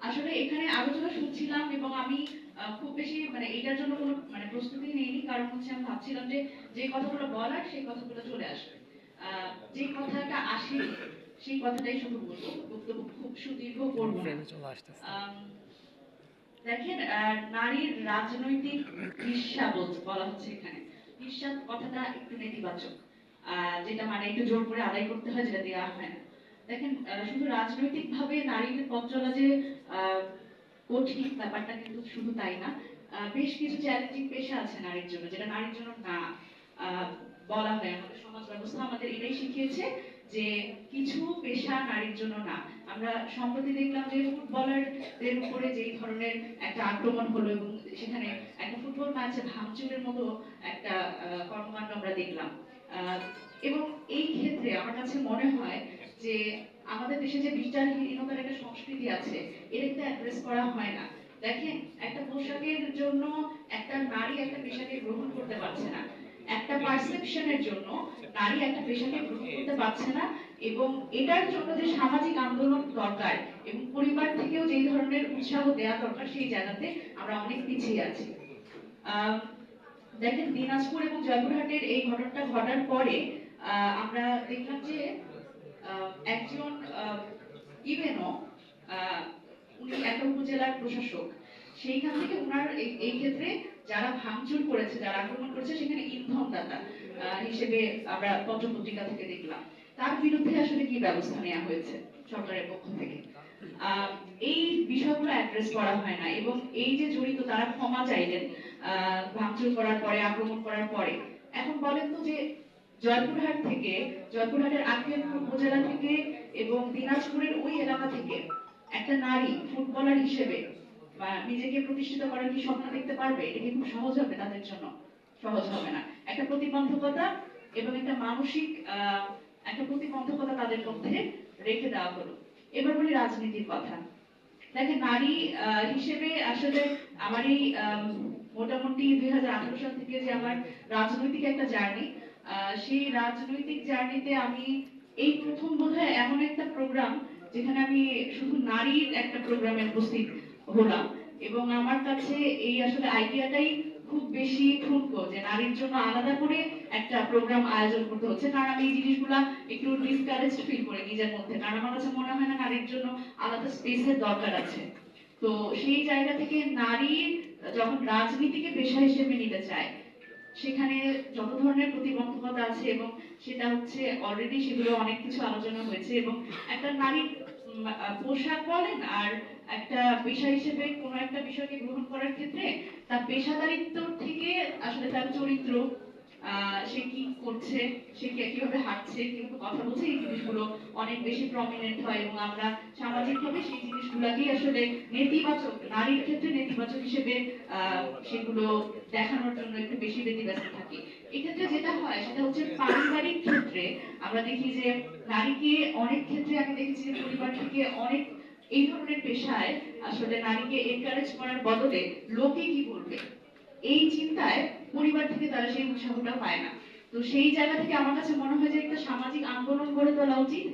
আসলে এখানে আলোচনা শুনছিলাম এবং আমি খুব বেশি মানে এটার জন্য কোনো মানে প্রস্তুতি নেইনি। কারণ হচ্ছে আমি ভাবছিলাম যে যে কথাগুলো বলার সেই কথাগুলো চলে আসবে। যে কথাটা আসে সেই কথাটাই শুধু বলব। বক্তব্য খুব সুদীর্ঘ করব দেখেন আহ, নারীর রাজনৈতিক ঈর্ষা বলা হচ্ছে এখানে। ঈর্ষা কথাটা একটু নেতিবাচক। আহ, যেটা মানে একটু জোর করে আদায় করতে হয় যেটা দেওয়া হয় না। দেখেন শুধু রাজনৈতিক ভাবে নারীদের পথ চলা যে কঠিন ব্যাপারটা কিন্তু শুধু তাই না বেশ কিছু চ্যালেঞ্জিং পেশা আছে নারীর জন্য, যেটা নারীর জন্য না বলা হয়। আমাদের সমাজ ব্যবস্থা আমাদের এটাই শিখিয়েছে যে কিছু পেশা নারীর জন্য না। আমরা সম্প্রতি দেখলাম যে ফুটবলারদের উপরে যেই ধরনের একটা আক্রমণ হলো এবং সেখানে একটা ফুটবল ম্যাচে ভাঙচুরের মতো একটা কর্মকাণ্ড আমরা দেখলাম। এবং এই ক্ষেত্রে আমার কাছে মনে হয় যে আমাদের দেশে যে বিচারহীনতার একটা সংস্কৃতি আছে এটা কিন্তু অ্যাড্রেস করা হয় না। দেখেন, একটা পোশাকের জন্য একটা নারী একটা পেশাকে গ্রহণ করতে পারছে না। একটা পারসেপশনের জন্য নারী একটা পেশাকে গ্রহণ করতে পারছে না এবং এটার জন্য যে সামাজিক আন্দোলন দরকার এবং পরিবার থেকেও যেই ধরনের উৎসাহ দেওয়া দরকার সেই জায়গাতে আমরা অনেক পিছিয়ে আছি। দেখেন, দিনাজপুর এবং জয়পুরহাটের এই ঘটনাটা ঘটার পরে আমরা দেখলাম যে একজন ইভেনও উনি একটা উপজেলার প্রশাসক, সেইখান থেকে ওনার এই- ক্ষেত্রে যারা ভাঙচুর করেছে, যারা আক্রমণ করেছে, সেখানে ইন্ধনদাতা হিসেবে আমরা পত্রপত্রিকা থেকে দেখলাম। তার বিরুদ্ধে আসলে কি ব্যবস্থা নেওয়া হয়েছে সরকারের পক্ষ থেকে? এই বিষয়গুলো অ্যাড্রেস করা হয় না এবং এই যে জড়িত, তারা ক্ষমা চাইলেন ভাঙচুর করার পরে, আক্রমণ করার পরে। এখন বলেন তো যে জয়পুরহাট থেকে, জয়পুরহাটের আখিয়াপুর উপজেলা থেকে এবং দিনাজপুরের ওই এলাকা থেকে একটা নারী ফুটবলার হিসেবে বা নিজেকে প্রতিষ্ঠিত করার কি স্বপ্ন দেখতে পারবে? এটা কি খুব সহজ হবে তাদের জন্য? সহজ হবে না। একটা প্রতিবন্ধকতা এবং একটা মানসিক একটা প্রতিবন্ধকতা তাদের মধ্যে রেখে দেওয়া হলো। এবার বলি রাজনীতির কথা। দেখেন, নারী হিসেবে আসলে আমার এই মোটামুটি দুই সাল থেকে যে আমার রাজনৈতিক একটা জার্নি সেই রাজনৈতিক জার্নিতে আমি এই প্রথম বোধহয় এমন একটা প্রোগ্রাম যেখানে আমি শুধু নারীর একটা প্রোগ্রামে উপস্থিত হলাম। এবং আমার কাছে এই আসলে আইডিয়াটাই খুব বেশি ঠুনকো যে নারীর জন্য আলাদা করে একটা প্রোগ্রাম আয়োজন করতে হচ্ছে। কারণ আমি এই জিনিসগুলা একটু ডিসকারেজ ফিল করি নিজের মধ্যে। কারণ আমার কাছে মনে হয় না নারীর জন্য আলাদা স্পেসের দরকার আছে। তো সেই জায়গা থেকে নারী যখন রাজনীতিকে পেশা হিসেবে নিতে চায় সেখানে যত ধরনের প্রতিবন্ধকতা আছে এবং সেটা হচ্ছে অলরেডি সেগুলো অনেক কিছু আলোচনা হয়েছে এবং একটা নারীর পোশাক বলেন আর একটা পেশা হিসেবে কোনো একটা বিষয়কে গ্রহণ করার ক্ষেত্রে তার পেশাদারিত্ব থেকে আসলে তার চরিত্র সে কি করছে, সে কীভাবে হাঁটছে, কীভাবে কথা বলছে, এই জিনিসগুলো অনেক বেশি প্রমিনেন্ট হয় এবং আমরা সামাজিকভাবে সেই জিনিসগুলোকেই আসলে নেতিবাচক, নারীর ক্ষেত্রে নেতিবাচক হিসেবে সেগুলো দেখানোর জন্য একটু বেশি ব্যতিব্যস্ত থাকি। এক্ষেত্রে যেটা হয়, সেটা হচ্ছে পারিবারিক ক্ষেত্রে আমরা দেখি যে নারীকে অনেক ক্ষেত্রে, আমি দেখেছি যে পরিবার থেকে অনেক এই ধরনের পেশায় আসলে নারীকে এনকারেজ করার বদলে লোকে কি বলবে এই চিন্তায় পরিবার থেকে তারা সেই উৎসাহটা পায় না। তো সেই জায়গা থেকে আমার কাছে মনে হয় যে একটা সামাজিক আন্দোলন গড়ে তোলা উচিত।